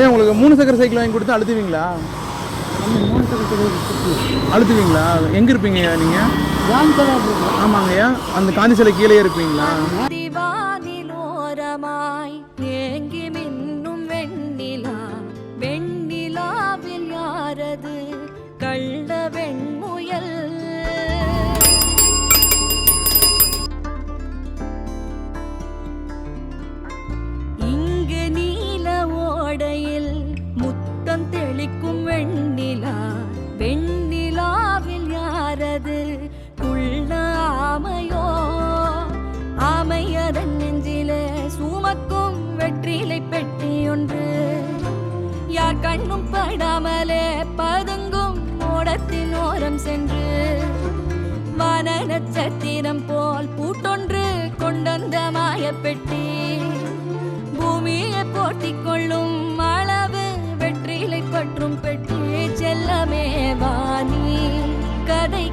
ஏன் உங்களுக்கு மூணு சக்கர சைக்கிள் வாங்கி கொடுத்தா அழுத்துவீங்களா? அழுத்துவீங்களா? எங்கே இருப்பீங்க நீங்கள் ஜான் ஆமாங்கய்யா. அந்த காந்தி சிலை கீழே இருப்பீங்களா? திவானிலோரமாய் ஏங்கி மின்னும் வெண்ணிலா. வெண்ணிலாவில் யாரது கள்ள கண்ணும் படாமலே பதுங்கும் ஓடத்தின் ஓரம் சென்று வான நட்சத்திரம் போல் பூட்டொன்று கொண்டந்த மாயப்பெட்டி. பூமியை போட்டிக் கொள்ளும் அளவு வெற்றிலை பற்றும் பெட்டி. செல்லமே வாணி கதை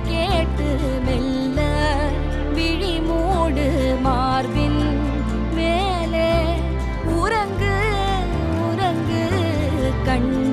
one.